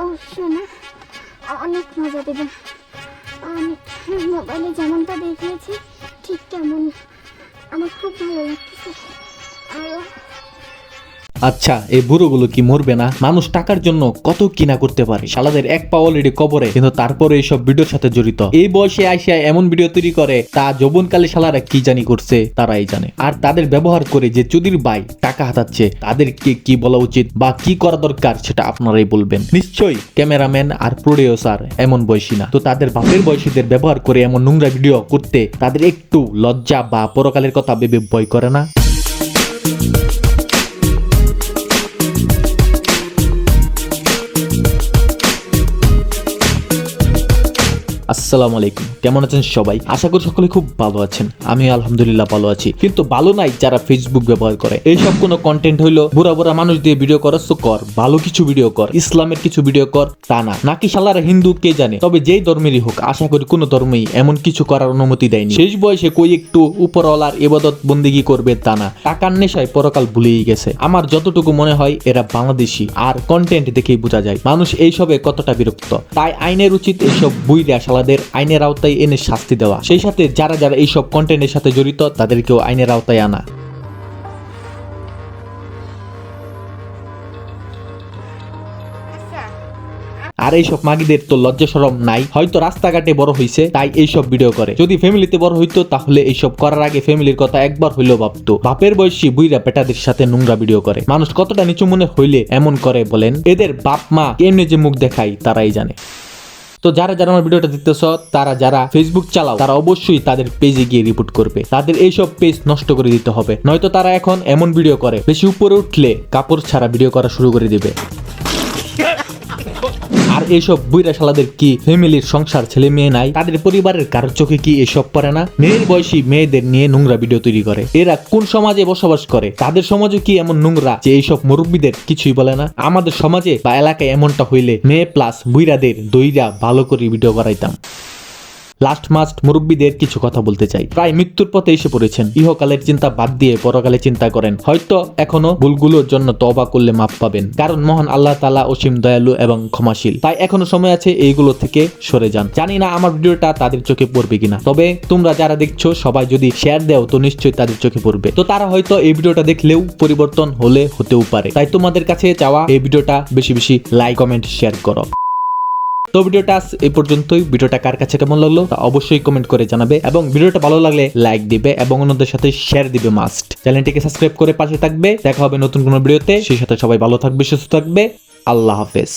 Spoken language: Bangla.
ও না অনেক মজা দেবে। আমি মোবাইলে যেমনটা দেখিয়েছি, ঠিক তেমন আমার খুব ভালো লাগতেছে আরও আচ্ছা এই বুড়োগুলো কি মরবে না? মানুষ টাকার জন্য কত কিনা করতে পারে? শালাদের এক পা অলরেডি কবরে, কিন্তু তারপরে এইসব ভিডিওর সাথে জড়িত। এই বয়সে আইসিয়া এমন ভিডিও তৈরি করে, তা যৌবনকালে শালারা কি জানি করছে, তারাই জানে। আর তাদের ব্যবহার করে যে চুদির বাই টাকা হাতাচ্ছে, তাদেরকে কি বলা উচিত বা কি করা দরকার, সেটা আপনারাই বলবেন। নিশ্চয়ই, ক্যামেরাম্যান আর প্রোডিউসার এমন বয়সী না। তো তাদের বাপের বয়সীদের ব্যবহার করে এমন নোংরা ভিডিও করতে তাদের একটু লজ্জা বা পরকালের কথা ভেবে ভয় করে না? আসসালামু আলাইকুম কেমন আছেন সবাই? আশা করি সকলে খুব ভালো আছেন। আমি আলহামদুলিল্লাহ ভালো আছি। কিন্তু ভালো নাই যারা ফেসবুক ব্যবহার করে। এইসব কোনো কন্টেন্ট হইল বুড়া বুড়া মানুষ দিয়ে ভিডিও করার তো কর। ভালো কিছু ভিডিও কর। ইসলামের কিছু ভিডিও কর, তা না। নাকি শালারা হিন্দু, কে জানে? তবে যেই ধর্মেরই হোক, আশা করি কোনো ধর্মেই এমন কিছু করার অনুমতি দেয়নি। শেষ বয়সে কই একটু উপরওয়ালার এবাদত বন্দিগি করবে, তা না। টাকার নেশায় পরকাল ভুলেই গেছে। আমার যতটুকু মনে হয়, এরা বাংলাদেশি। আর কন্টেন্ট দেখেই বোঝা যায়, মানুষ এইসবে কতটা বিরক্ত। তাই আইনের উচিত এইসব বুইরা শালাদের আইনের আওতায় এনে শাস্তি দেওয়া। সেই সাথে যারা যারা এইসব কন্টেন্টের সাথে জড়িত, তাদেরকেও আইনের আওতায় আনা। আর এইসব মাগিদের তো লজ্জা সরম নাই। হয়তো রাস্তাঘাটে বড় হইছে, তাই এইসব ভিডিও করে। যদি ফ্যামিলিতে বড় হইতো, তাহলে এইসব করার আগে ফ্যামিলির কথা একবার হইলেও ভাবতো। বাপের বয়সী বুইরা পেটাদের সাথে নোংরা ভিডিও করে। মানুষ কতটা নিচু মনে হইলে এমন করে বলেন? এদের বাপ মা কেমনে যে মুখ দেখায়, তারাই জানে। তো যারা যারা আমার ভিডিওটা দেখতেছ, তারা যারা ফেসবুক চালাও, তারা অবশ্যই তাদের পেজে গিয়ে রিপোর্ট করবে। তাদের এইসব পেজ নষ্ট করে দিতে হবে। নয়তো তারা এখন এমন ভিডিও করে, বেশি উপরে উঠলে কাপড় ছাড়া ভিডিও করা শুরু করে দিবে। আর এইসব বুইরা শালাদের কি? ফ্যামিলির সংসার ছেলে মেয়ে নাই? তাদের পরিবারের কারোর চোখে কি এসব পড়ে না? মেয়ের বয়সী মেয়েদের নিয়ে নোংরা ভিডিও তৈরি করে। এরা কোন সমাজে বসবাস করে? তাদের সমাজে কি এমন নোংরা যে এইসব মুরব্বীদের কিছুই বলে না? আমাদের সমাজে বা এলাকায় এমনটা হইলে মেয়ে প্লাস বুইরাদের দইরা ভালো করে ভিডিও বানাইতাম। লাস্ট মাস্ট মুরব্বীদের কিছু কথা বলতে চাই। প্রায় মৃত্যুর পথে এসে পড়েছেন। ইহকালের চিন্তা বাদ দিয়ে পরকালে চিন্তা করেন। হয়তো এখনও ভুলগুলোর জন্য তবা করলে মাপ পাবেন। কারণ মহান আল্লাহ তালা অসীম দয়ালু এবং ক্ষমাশীল। তাই এখনও সময় আছে এইগুলো থেকে সরে যান। জানি না আমার ভিডিওটা তাদের চোখে পড়বে কিনা। তবে তোমরা যারা দেখছ, সবাই যদি শেয়ার দেও, তো নিশ্চয়ই তাদের চোখে পড়বে। তো তারা হয়তো এই ভিডিওটা দেখলেও পরিবর্তন হলে হতেও পারে। তাই তোমাদের কাছে চাওয়া এই ভিডিওটা বেশি বেশি লাইক কমেন্ট শেয়ার করো। তো ভিডিওটা এই পর্যন্তই। ভিডিওটা কার কাছে কেমন লাগল তা অবশ্যই কমেন্ট করে জানাবে এবং ভিডিওটা ভালো লাগলে লাইক দিবে এবং অন্যদের সাথে শেয়ার দিবে মাস্ট চ্যানেলটিকে সাবস্ক্রাইব করে পাশে থাকবে। দেখা হবে নতুন কোনো ভিডিওতে। সেই সাথে সবাই ভালো থাকবে, সুস্থ থাকবে। আল্লাহ হাফেজ।